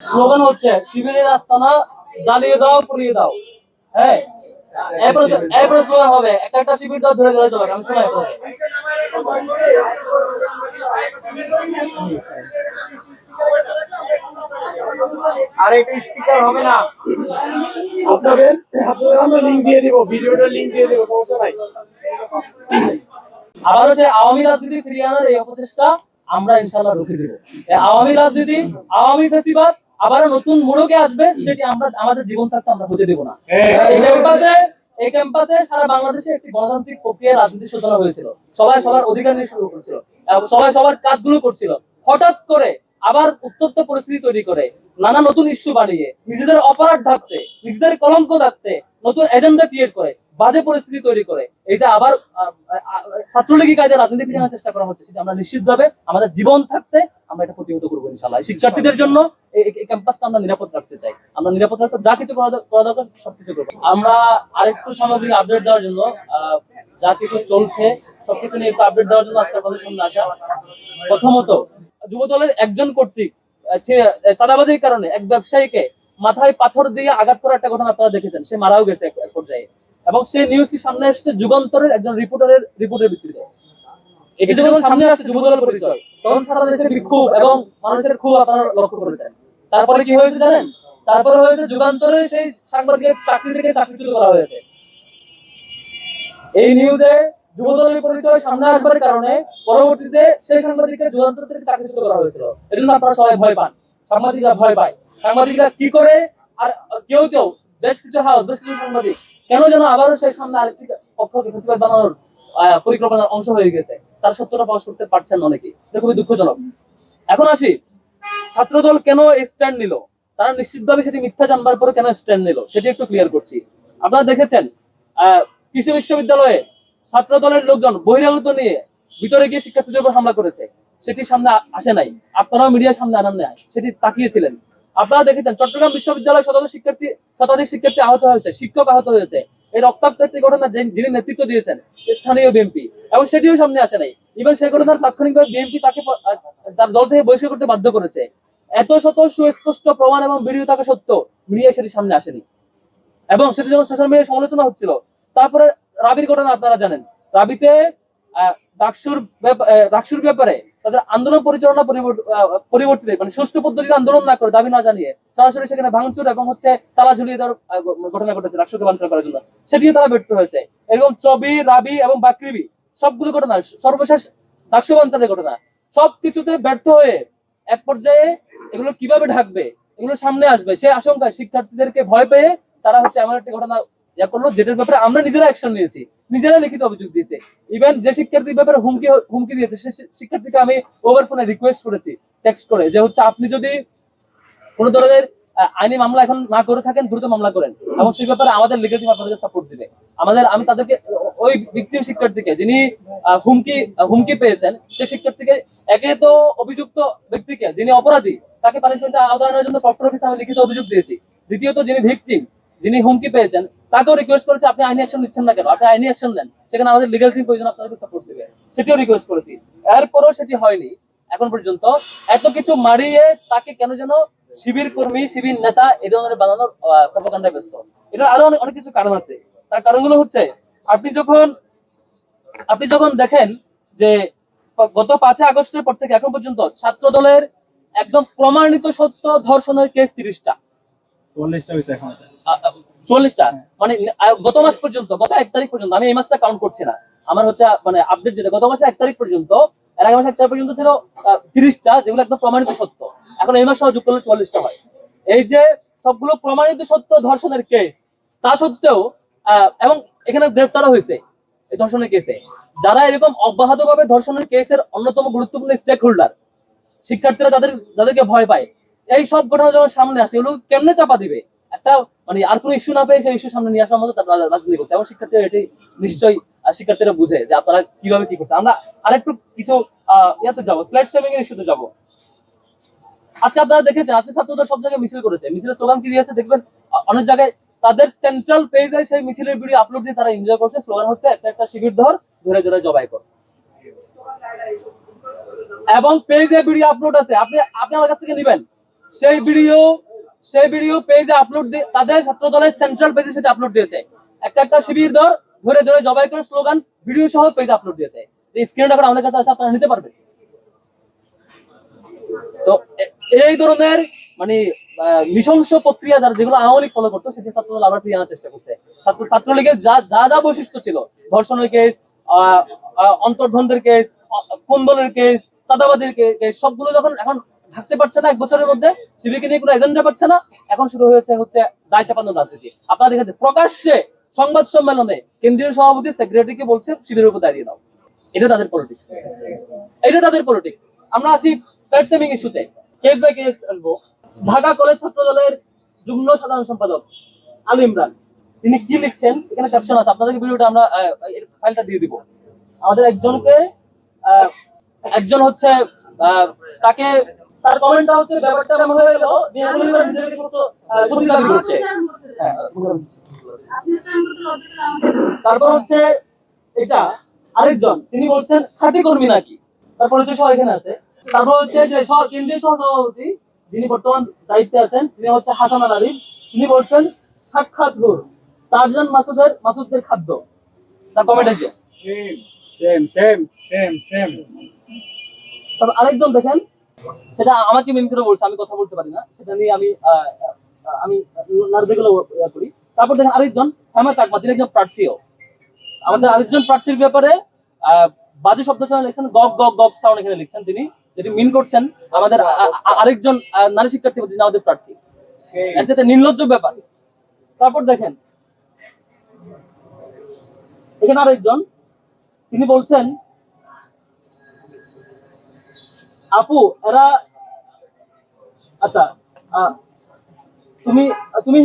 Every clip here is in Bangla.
স্লোগান হচ্ছে শিবিরের আস্তানা জ্বালিয়ে দাও পুড়িয়ে দাও। হ্যাঁ? এরপরে স্লোগান হবে একটা একটা শিবির দাও ধরে ধরে যাবে আমি শোনাই আপনাকে আর এটা স্পিকার হবে না। আপনাদের আপনাদের আমরা লিঙ্ক দিয়ে দিব ভিডিওটা লিঙ্ক দিয়ে দিব সমস্যা নাই। আবারও সেই আওয়ামী রাজনীতি ফিরিয়ে আনার এই অপচেষ্টা আমরা ইনশাল্লাহ রুখে দিব। আওয়ামী রাজনীতি আওয়ামী ফেসিবাদ আবার নতুন মোড়কে আসবে সেটি আমরা আমাদের জীবন থাকতে আমরা হতে দেব না। এই ক্যাম্পাসে এই ক্যাম্পাসে সারা বাংলাদেশে একটি গণতান্ত্রিক প্রক্রিয়া রাজনীতির সূচনা হয়েছিল। সবাই সবার অধিকার নিয়ে শুরু করছিল। সবাই সবার কাজগুলো করছিল। হঠাৎ করে আবার উত্তপ্ত পরিস্থিতি তৈরি করে। নানা নতুন ইস্যু বানিয়ে নিজেদের অপরাধ ঢাকতে নিজেদের কলঙ্ক ঢাকতে নতুন এজেন্ডা ক্রিয়েট করে বাজে পরিস্থিতি তৈরি করে। এই যে আবার ছাত্রলীগী কায়দে রাজনীতি ফিরানোর চেষ্টা করা হচ্ছে সেটা আমরা নিশ্চিতভাবে আমাদের জীবন থাকতে আমরা এটা প্রতিহত করব ইনশাল্লাহ শিক্ষার্থীদের জন্য এই ক্যাম্পাসটা আমরা নিরাপদ রাখতে চাই। আমরা নিরাপদ রাখতে যা কিছু করা দরকার সবকিছু করব। আমরা আরেকটু সামগ্রিক আপডেট দেওয়ার জন্য যা কিছু চলছে সবকিছু নিয়ে একটু আপডেট দেওয়ার জন্য আজকে আপনাদের সামনে আসা। প্রথমত যুব দলের একজন কর্তৃক চাঁদাবাজির কারণে এক ব্যবসায়ীকে মাথায় পাথর দিয়ে আঘাত করার একটা ঘটনা আপনারা দেখেছেন। সে মারাও গেছে এক পর্যায়ে। এবং সেই নিউজটি সামনে এসেছে যুগান্তরের একজন রিপোর্টারের রিপোর্টের ভিত্তিতে। এটি যখন সামনে আসছে যুব দলের পরিচয়, তখন সারা দেশে বিক্ষোভ এবং মানুষের খুব আপনারা লক্ষ্য করেছেন। তারপরে কি হয়েছে জানেন? তারপরে হয়েছে যুগান্তরে সেই সাংবাদিকের চাকরি থেকে চাকরিচ্যুত করা হয়েছে। এই নিউজে যুবদলের পরিচয় সামনে আসবার কারণে পরবর্তীতে সেই সাংবাদিককে যুগান্তর থেকে করা হয়েছিল। আপনারা সবাই ভয় পান। সাংবাদিকরা ভয় পায়। সাংবাদিকরা কি করে? আর কেউ কেউ, বেশ কিছু হাউস, বেশ কিছু সাংবাদিক, কেন যেন আবারও সেই সামনে আরেকটি পক্ষকে ফেসিবাদ বানানোর পরিকল্পনার অংশ হয়ে গেছে। তার সত্যটা প্রকাশ করতে পারছেন না অনেকেই। এটা খুবই দুঃখজনক। এখন আসি ছাত্রদল কেন স্ট্যান্ড নিল? তারা নিশ্চিতভাবে সেটি মিথ্যা জানবার পরে কেন স্ট্যান্ড নিল? সেটি একটু ক্লিয়ার করছি। আপনারা দেখেছেন কৃষি বিশ্ববিদ্যালয়ে ছাত্র দলের লোকজন বহিরাগত নিয়ে ভিতরে গিয়ে শিক্ষার্থীদের উপর হামলা করেছে। সেটি সামনে আসে নাই। আপনারাও মিডিয়ার সামনে আনান নাই সেটি তাকিয়েছিলেন। আপনারা দেখেছেন, চট্টগ্রাম বিশ্ববিদ্যালয়ে শতাধিক শিক্ষার্থী শতাধিক শিক্ষার্থী আহত হয়েছে, শিক্ষক আহত হয়েছে। এই রক্তাক্ত একটি ঘটনা যিনি নেতৃত্ব দিয়েছেন, সে স্থানীয় বিএনপি এবং সেটিও সামনে আসে নাই। ইভেন সেই ঘটনার তাৎক্ষণিকভাবে বিএনপি তাকে তার দল থেকে বহিষ্কার করতে বাধ্য করেছে। এত শত সুস্পষ্ট প্রমাণ এবং ভিডিও থাকা সত্ত্বেও মিডিয়া সেটি সামনে আসেনি। এবং সেটি যখন সোশ্যাল মিডিয়ায় সমালোচনা হচ্ছিল। তারপরে রাবির ঘটনা আপনারা জানেন। রাবিতে ডাকসুর ডাকসুর ব্যাপারে তাদের আন্দোলন পরিচালনা পরিবর্তিতে মানে সুষ্ঠু পদ্ধতিতে আন্দোলন না করে দাবি না জানিয়ে সরাসরি সেখানে ভাঙচুর এবং হচ্ছে তালা ঝুলিয়ে দেওয়ার ঘটনা ঘটেছে ডাকসুকে বাঞ্চাল করার জন্য। সেটিও তারা ব্যর্থ হয়েছে। এরকম চবি, রাবি এবং বাকরিবি সবগুলো ঘটনা, সর্বশেষ ডাকসু বাঞ্চালের ঘটনা সবকিছুতে ব্যর্থ হয়ে এক পর্যায়ে এগুলো কীভাবে ঢাকবে, এগুলো সামনে আসবে, সে আশঙ্কায় শিক্ষার্থীদেরকে ভয় পেয়ে তারা হচ্ছে এমন একটি ঘটনা ইয়া করল, যেটার ব্যাপারে আমরা নিজেরা অ্যাকশন নিয়েছি, নিজেরা লিখিত অভিযোগ দিয়েছে। ইভেন যে শিক্ষার্থীর ব্যাপারে হুমকি হুমকি দিয়েছে, সে শিক্ষার্থীকে আমি ওভার ফোনে রিকোয়েস্ট করেছি টেক্সট করে, যে হচ্ছে আপনি যদি কোনো ধরনের আইনি মামলা এখন না করে থাকেন, দ্রুত মামলা করেন। এবং সেই ব্যাপারে আমাদের লিগাল টিম আপনাদেরকে সাপোর্ট দিবে। আমাদের, আমি তাদেরকে, ওই ভিকটিম শিক্ষার্থীকে, যিনি হুমকি হুমকি পেয়েছেন, সে শিক্ষার্থীকে একে তো অভিযুক্ত ব্যক্তিকে, যিনি অপরাধী, তাকে পানিশমেন্টে আওতায়নের জন্য প্রক্টর অফিসে আমি লিখিত অভিযোগ দিয়েছি। দ্বিতীয়ত যিনি ভিকটিম যিনি হুমকি পেয়েছেন, তাকেও রিকোয়েস্ট করেছে, আপনি আইনি অ্যাকশন নিচ্ছেন না কেন? আপনি আইনি অ্যাকশন নেন। সেখানে আমাদের লিগাল টিম প্রয়োজন, আপনাদেরকে সাপোর্ট দিবে। সেটিও রিকোয়েস্ট করেছি। এরপরও সেটি হয়নি। এখন পর্যন্ত এত কিছু মারিয়ে তাকে কেন যেন শিবির কর্মী, শিবির নেতা এই ধরনের বানানোর প্রপাগান্ডায় ব্যস্ত। এটা আরও অনেক কিছু কারণ আছে। তার কারণগুলো হচ্ছে, আপনি যখন আপনি যখন দেখেন যে গত পাঁচই আগস্টের পর থেকে এখন পর্যন্ত ছাত্র দলের একদম প্রমাণিত সত্য ধর্ষণের কেস তিরিশটা। চল্লিশটা হয়েছে এখন। চল্লিশটা। মানে গত মাস পর্যন্ত, গত এক তারিখ পর্যন্ত, আমি এই মাসটা কাউন্ট করছি না। আমার হচ্ছে মানে আপডেট যেটা, গত মাসে এক তারিখ পর্যন্ত, এর আগে মাসে এক তারিখ পর্যন্ত ছিল তিরিশটা, যেগুলো একদম প্রমাণিত সত্য। এখন এই মাস সহ করলে চল্লিশটা হয়। এই যে সবগুলো প্রমাণিত সত্য ধর্ষণের কেস তা সত্ত্বেও এবং এখানে গ্রেফতারও হয়েছে এই ধর্ষণের কেসে যারা এরকম অব্যাহতভাবে ধর্ষণের কেসের অন্যতম গুরুত্বপূর্ণ স্টেক হোল্ডার শিক্ষার্থীরা যাদের যাদেরকে ভয় পায়। এই সব ঘটনা যখন সামনে আসে এগুলো কেমনে চাপা দিবে? একটা মানে আর কোনো ইস্যু না পেয়ে সেই ইস্যু সামনে নিয়ে আসার মতো তারা রাজনীতি করতে এবং শিক্ষার্থীরা এটি নিশ্চয়ই শিক্ষার্থীরা বুঝে যে আপনারা কীভাবে কি করছে আমরা আরেকটু কিছু ইয়াতে যাব। স্লাইড সেভিং এর ইস্যুতে যাব। আজকে আপনারা দেখেছেন, আজকে ছাত্রদের সব জায়গায় মিছিল করেছে। মিছিলের স্লোগান কি দিয়েছে দেখবেন? অনেক জায়গায় তাদের সেন্ট্রাল পেজে সেই মিছিলের ভিডিও আপলোড দিয়ে তারা এনজয় করছে। স্লোগান হচ্ছে, একটা একটা শিবির ধর, ধরে ধরে জবাই কর। এবং পেজে ভিডিও আপলোড আছে। আপনি আপনি আমার কাছ থেকে নেবেন। সেই ভিডিও সেই ভিডিও পেজে আপলোড তাদের ছাত্র দলের সেন্ট্রাল পেজে সেটা আপলোড দিয়েছে। একটা একটা শিবির দল ধরে ধরে জবাই করে স্লোগান ভিডিও সহ পেজে আপলোড দিয়েছে। স্ক্রিন রেকর্ড আমাদের কাছে আছে, আপনারা নিতে পারবেন। তো এই ধরনের মানে নৃশংস প্রক্রিয়া যারা যেগুলো আওয়ামী লীগ ফলো করতো, সেটি ছাত্রদল আবার ফিরিয়ে আনার চেষ্টা করছে। ছাত্র, ছাত্রলীগের যা যা যা বৈশিষ্ট্য ছিল, ধর্ষণের কেস অন্তর্ধনদের কেস কুন্দলের কেস চাঁদাবাদের কেস সবগুলো যখন এখন থাকতে পারছে না এক বছরের মধ্যে সিভিকে নিয়ে কোনো এজেন্ডা পাচ্ছে না। এখন শুরু হয়েছে হচ্ছে দায় চাপানোর রাজনীতি। আপনারা দেখেন প্রকাশ্যে সংবাদ সম্মেলনে কেন্দ্রীয় সভাপতি সেক্রেটারিকে বলছে শিবিরের উপর দাঁড়িয়ে দাও। এটা তাদের পলিটিক্স এটা তাদের পলিটিক্স আমরা আসি স্টার্ট সেমিং ইস্যুতে কেস বাই কেস আসব ঢাকা কলেজ ছাত্র দলের যুগ্ম সাধারণ সম্পাদক আলী ইমরান। তিনি কি লিখছেন? এখানে ক্যাপশন আছে। আপনাদেরকে ভিডিওটা আমরা ফাইলটা দিয়ে দিব। আমাদের একজনকে একজন হচ্ছে তাকে তার কমেন্টটা হচ্ছে ব্যাপারটা এমন হয়ে গেল? যে ইমরান নিজেকে ছোট, আহ, দাবি করছে। হ্যাঁ, তারপর হচ্ছে এটা আরেকজন তিনি বলছেন খাঁটি কর্মী নাকি? তার পরিচয় সহ এখানে আছে। তারপর হচ্ছে যে কেন্দ্রীয় সহ সভাপতি যিনি বর্তমান দায়িত্বে আছেন তিনি হচ্ছে হাসান আল আরিফ তিনি বলছেন সাক্ষাৎ ঘুর তারজন মাসুদের মাসুদদের খাদ্য। তার কমেন্ট আছে সেম সেম সেম সেম তারপর আরেকজন দেখেন সেটা আমাকে মেন করে বলছে আমি কথা বলতে পারি না। সেটা নিয়ে আমি আমি নার্ভেগুলো করি। তারপর দেখেন আরেকজন হেমা চাকমা তিনি একজন প্রার্থীও। আমাদের আরেকজন প্রার্থীর ব্যাপারে বাজে শব্দ চয়ন লিখছেন গগ গগ গগ সাউন্ড এখানে লিখছেন তিনি যেটি মিন করছেন আমাদের আরেকজন নারী শিক্ষার্থী যিনি আমাদের প্রার্থী। এর সাথে নির্লজ্জ ব্যাপার। তারপর দেখেন এখানে আরেকজন তিনি বলছেন আপু এরা আচ্ছা তুমি তুমি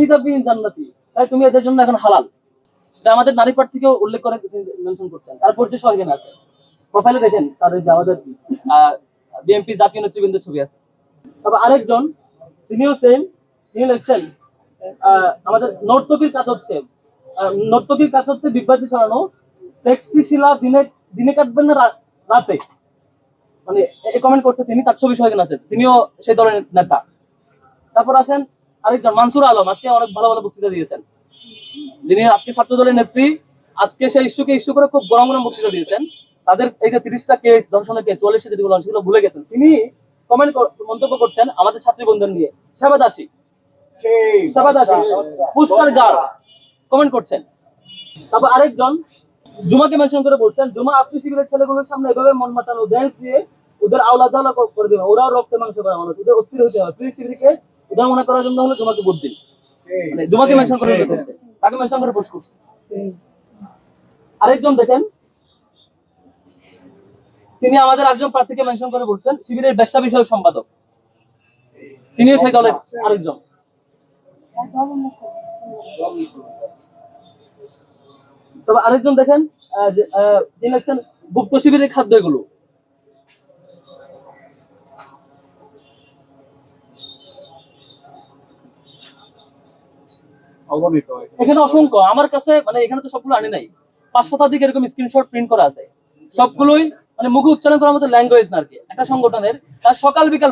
জান্নাতি, তাই তুমি এদের জন্য এখন হালাল। আমাদের নারী প্রার্থীকেও উল্লেখ করে মেনশন করছেন। আছে। প্রোফাইলে দেখেন যে আমাদের বিএনপি জাতীয় নেতৃবৃন্দের ছবি আছে। তবে আরেকজন, তিনিও সেম তিনি লিখছেন আমাদের নর্তকীর কাজ হচ্ছে নর্তকীর কাজ হচ্ছে ছড়ানো সেক্সি শিলা দিনে দিনে কাটবেন না রাতে। মানে এই কমেন্ট করছে তিনি, তার ছবি সহ এখানে আছে। তিনিও সেই দলের নেতা। তারপর আছেন আরেকজন মানসুর আলম আজকে অনেক ভালো ভালো বক্তৃতা দিয়েছেন। যিনি আজকে ছাত্র দলের নেত্রী আজকে সেই ইস্যুকে ইস্যু করে খুব গরম গরম বক্তৃতা দিয়েছেন। তাদের এই যে তিরিশটা কেস দর্শনের কেস চল্লিশটা যেগুলো সেগুলো ভুলে গেছেন। তিনি কমেন্ট মন্তব্য করছেন আমাদের ছাত্রী বন্ধুদের নিয়ে সেবাদাসী সেবাদাসী পুষ্কার গার্ড কমেন্ট করছেন। তারপর আরেকজন জুমাকে মেনশন করে বলছেন জুমা আপনি শিবিরের ছেলেগুলোর সামনে এভাবে মন মাতানো ড্যান্স দিয়ে ওদের আওলা জ্বালা করে দেবেন। ওরাও রক্তে মাংস করা মানুষ ওদের অস্থির হতে হবে। প্লিজ শিবিরকে উদার মনে করার জন্য হলে জুমাকে ভোট দিন মানে জুমাকে মেনশন করে করছে। তাকে মেনশন করে পোস্ট করছে। আরেকজন দেখেন তিনি আমাদের একজন প্রার্থীকে মেনশন করে বলছেন শিবিরের ব্যবসা বিষয়ক সম্পাদক। তিনিও সেই দলের আরেকজন। তবে আরেকজন দেখেন যে, তিনি লিখছেন গুপ্ত শিবিরের খাদ্য এগুলো। অগণিত এখানে অসংখ্য। আমার কাছে মানে এখানে তো সবগুলো আনি নাই। পাঁচ শতাধিক এরকম স্ক্রিনশট প্রিন্ট করা আছে। সবগুলোই মানে মুখে উচ্চারণ করার মতো ল্যাঙ্গুয়েজ না আর কি। একটা সংগঠনের। তার সকাল বিকাল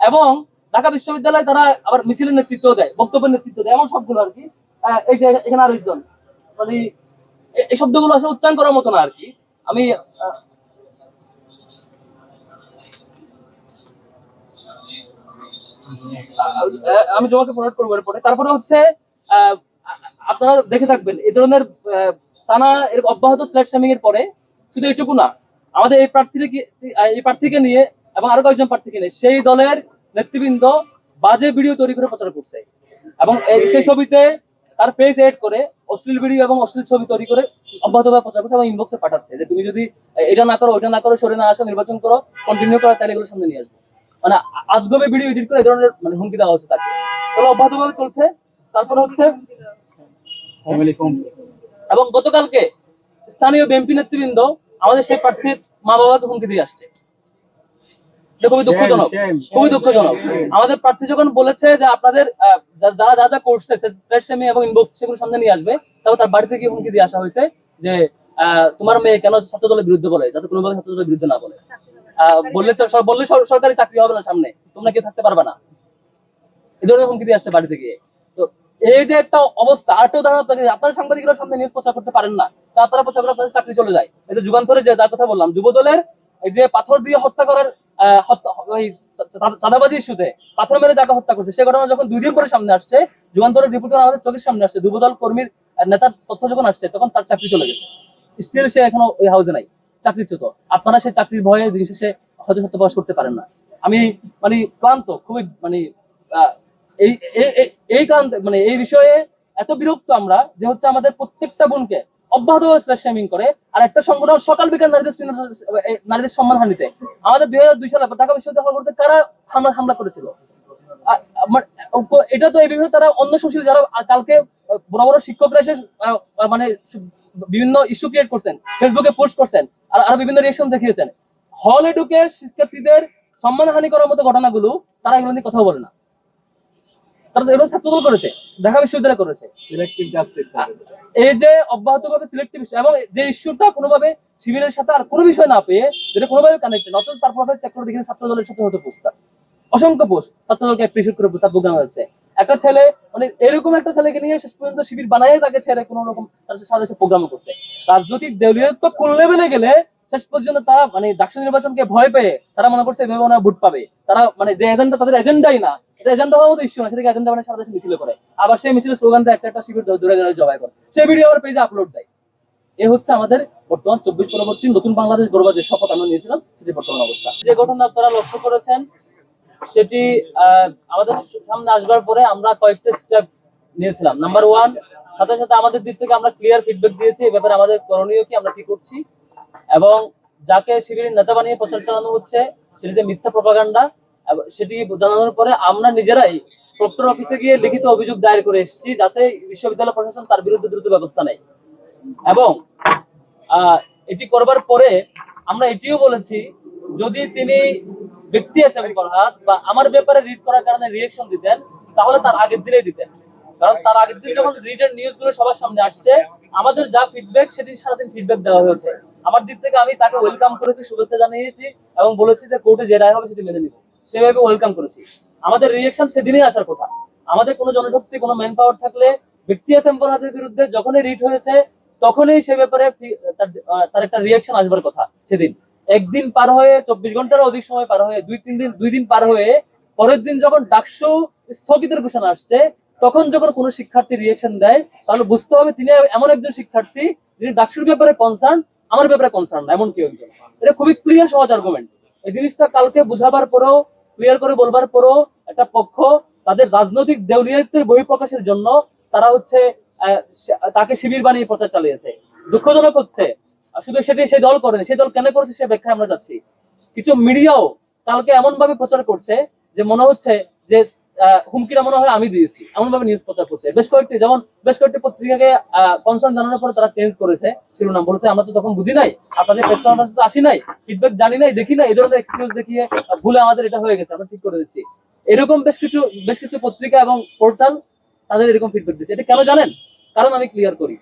এবং ঢাকা বিশ্ববিদ্যালয়ে তারা আবার মিছিলের নেতৃত্ব দেয়, বক্তব্যের নেতৃত্ব দেয়, এমন সবগুলো আর কি। এই যে এখানে আরেকজন। মানে এই শব্দগুলো আসলে উচ্চারণ করার মতো না আর কি। আমি আমি জমাকে ফরওয়ার্ড করব এরপরে। তারপরে হচ্ছে আপনারা দেখে থাকবেন এই ধরনের টানা এর অব্যাহত স্ল্যাট সামিং এর পরে শুধু এটুকু না, আমাদের এই প্রার্থীকে এই প্রার্থীকে নিয়ে এবং আরও কয়েকজন প্রার্থীকে নিয়ে সেই দলের নেতৃবৃন্দ বাজে ভিডিও তৈরি করে প্রচার করছে। এবং সেই ছবিতে তার পেজ এড করে অশ্লীল ভিডিও এবং অশ্লীল ছবি তৈরি করে অব্যাহতভাবে প্রচার করছে এবং ইনবক্সে পাঠাচ্ছে যে তুমি যদি এটা না করো, ওইটা না করো, সরে না আসো, নির্বাচন করো কন্টিনিউ করো, তাহলে এগুলো সামনে নিয়ে আসবে। মানে আজগবে ভিডিও এডিট করে এই ধরনের মানে হুমকি দেওয়া হচ্ছে তাকে। অব্যাহতভাবে চলছে। তারপর হচ্ছে ফ্যামিলি এবং গতকালকে স্থানীয় বিএনপি নেতৃবৃন্দ আমাদের সেই প্রার্থীর মা বাবাকে হুমকি দিয়ে আসছে। এটা খুবই দুঃখজনক খুবই দুঃখজনক। আমাদের প্রার্থী যখন বলেছে যে আপনাদের যারা যা যা করছে সেমি এবং ইনবক্স সেগুলো সামনে নিয়ে আসবে তবে তার বাড়িতে গিয়ে হুমকি দিয়ে আসা হয়েছে যে আহ, তোমার মেয়ে কেন ছাত্র দলের বিরুদ্ধে বলে যাতে কোনোভাবে ছাত্র দলের বিরুদ্ধে না বলে। আহ, বললে বললে সরকারি চাকরি হবে না সামনে তোমরা কেউ থাকতে পারবে না। এই ধরনের হুমকি দিয়ে আসছে বাড়িতে গিয়ে। এই যে একটা অবস্থা আরেকটা উদাহরণ আপনাকে। আপনারা সাংবাদিকরা সামনে নিউজ প্রচার করতে পারেন না তা আপনারা প্রচার করে তাদের চাকরি চলে যায়। এটা যুগান্তরে যে যার কথা বললাম যুবদলের এই যে পাথর দিয়ে হত্যা করার চাঁদাবাজি ইস্যুতে পাথর মেরে যাকে হত্যা করছে সে ঘটনা যখন দুই দিন পরে সামনে আসছে যুগান্তরের রিপোর্ট আমাদের চোখের সামনে আসছে যুবদল কর্মীর নেতার তথ্য যখন আসছে তখন তার চাকরি চলে গেছে। স্টিল সে এখনও ওই হাউসে নাই চাকরিচ্যুত। আপনারা সেই চাকরির ভয়ে দিন শেষে হয়তো সত্য প্রকাশ করতে পারেন না। আমি মানে ক্লান্ত খুবই মানে আহ, এই, এই- কারণে মানে এই বিষয়ে এত বিরক্ত আমরা যে হচ্ছে আমাদের প্রত্যেকটা বোনকে করে, আর একটা সংগঠন সকাল বিকাল নারীদের নারীদের আমাদের দুই হাজার দুই সালে ঢাকা বিশ্ববিদ্যালয় করতে কারা হামলা হামলা করেছিল? উপ- এটা তো এই বিষয়ে তারা অন্য সুশীল যারা কালকে বড় বড় শিক্ষকরা এসে মানে বিভিন্ন ইস্যু ক্রিয়েট করছেন ফেসবুকে পোস্ট করছেন, আর আরও বিভিন্ন রিয়েকশন দেখিয়েছেন। হলে ঢুকে শিক্ষার্থীদের সম্মানহানি করার মতো ঘটনাগুলো তারা এগুলো নিয়ে কথা বলে না। তারা এগুলো ছাত্রদল করেছে ঢাকা বিশ্ববিদ্যালয় করেছে। সিলেক্টিভ জাস্টিস এই যে অব্যাহতভাবে সিলেক্টিভ এবং যে ইস্যুটা কোনোভাবে শিবিরের সাথে আর কোনো বিষয় না পেয়ে যেটা কোনোভাবে কানেক্টেড তার চেক করে দেখেন ছাত্র দলের সাথে হতো অসংখ্য পোস্ট ছাত্র দলকে অ্যাপ্রিসিয়েট করে তার প্রোগ্রামে যাচ্ছে। একটা ছেলে মানে এরকম একটা ছেলেকে নিয়ে শেষ পর্যন্ত শিবির বানাই তাকে ছেড়ে কোনো রকম তার সাথে প্রোগ্রাম করছে। রাজনৈতিক দেউলিয়ত কোন লেভেলে গেলে শেষ পর্যন্ত তারা মানে ডাকসু নির্বাচনকে ভয় পেয়ে তারা মনে করছে এভাবে হয় ভোট পাবে। তারা মানে যে এজেন্ডা তাদের এজেন্ডাই না। এটা এজেন্ডা হওয়ার মতো ইস্যু না। সেটাকে এজেন্ডা মানে সারা দেশে মিছিল করে। আবার সেই মিছিলের স্লোগান একটা একটা শিবির দূরে দূরে জবাই করে। সেই ভিডিও আবার পেজে আপলোড দেয়। এ হচ্ছে আমাদের বর্তমান চব্বিশ পরবর্তী নতুন বাংলাদেশ গড়বার যে শপথ আমরা নিয়েছিলাম, সেটি বর্তমান অবস্থা। যে ঘটনা আপনারা লক্ষ্য করেছেন, সেটি আমাদের সামনে আসবার পরে আমরা কয়েকটা স্টেপ নিয়েছিলাম। নাম্বার ওয়ান সাথে সাথে আমাদের দিক থেকে আমরা ক্লিয়ার ফিডব্যাক দিয়েছি, এ ব্যাপারে আমাদের করণীয় কি, আমরা কি করছি? এবং যাকে শিবিরের নেতা বানিয়ে প্রচার চালানো হচ্ছে, সেটি যে মিথ্যা প্রপাগান্ডা সেটি জানানোর পরে আমরা নিজেরাই প্রক্টর অফিসে গিয়ে লিখিত অভিযোগ দায়ের করে এসেছি যাতে বিশ্ববিদ্যালয় প্রশাসন তার বিরুদ্ধে দ্রুত ব্যবস্থা নেয়। এবং এটি করবার পরে আমরা এটিও বলেছি, যদি তিনি ব্যক্তি করাত বা আমার ব্যাপারে রিড করার কারণে রিয়েকশন দিতেন, তাহলে তার আগের দিনেই দিতেন। কারণ তার আগের দিন যখন নিউজগুলো সবার সামনে আসছে, আমাদের যা ফিডব্যাক সেদিন সারাদিন ফিডব্যাক দেওয়া হয়েছে। আমার দিক থেকে আমি তাকে ওয়েলকাম করেছি, শুভেচ্ছা জানিয়েছি এবং বলেছি যে কোর্টে যে রায় হবে সেটি মেনে নিব। সেভাবে ওয়েলকাম করেছি। আমাদের রিয়েকশন সেদিনই আসার কথা। আমাদের কোনো জনশক্তি, কোনো ম্যান পাওয়ার থাকলে ব্যক্তি হাতের বিরুদ্ধে, যখনই রিট হয়েছে, তখনই সে ব্যাপারে তার একটা রিয়াকশন আসবার কথা সেদিন। একদিন পার হয়ে চব্বিশ ঘণ্টার অধিক সময় পার হয়ে, দুই, তিন দিন, দুই দিন পার হয়ে, পরের দিন যখন ডাকসু স্থগিতের ঘোষণা আসছে তখন যখন কোনো শিক্ষার্থী রিয়েকশন দেয়, তাহলে বুঝতে হবে তিনি এমন একজন শিক্ষার্থী যিনি ডাকসুর ব্যাপারে কনসার্ন আমার ব্যাপারে কনসার্ন এমন কেউ একজন। এটা খুবই ক্লিয়ার সহজ আর্গুমেন্ট এই জিনিসটা কালকে বুঝাবার পরেও ক্লিয়ার করে বলবার পরেও একটা পক্ষ তাদের রাজনৈতিক দেউলিয়াতের বহিঃপ্রকাশের জন্য তারা হচ্ছে তাকে শিবির বানিয়ে প্রচার চালিয়েছে। দুঃখজনক হচ্ছে শুধু সেটি সেই দল করেনি সেই দল কেন করেছে সে ব্যাখ্যা আমরা যাচ্ছি। কিছু মিডিয়াও কালকে এমন ভাবে প্রচার করছে যে মনে হচ্ছে যে হুমকিটা মনে হয় আমি দিয়েছি। এমন ভাবে নিউজ প্রচার করছে। বেশ কয়েকটি, যেমন বেশ কয়েকটি পত্রিকাকে কনসার্ন জানানোর পরে তারা চেঞ্জ করেছে, শিরোনাম বলেছে, আমরা তো তখন বুঝি নাই, আপনাদের প্রেস কনফারেন্সে আসি নাই ফিডব্যাক জানি নাই, দেখি নাই, এই ধরনের এক্সকিউজ দেখিয়ে ভুলে আমাদের এটা হয়ে গেছে, আমরা ঠিক করে দিচ্ছি। এরকম বেশ কিছু বেশ কিছু পত্রিকা এবং পোর্টাল তাদের এরকম ফিডব্যাক দিচ্ছে। এটা কেন জানেন? কারণ আমি ক্লিয়ার করি।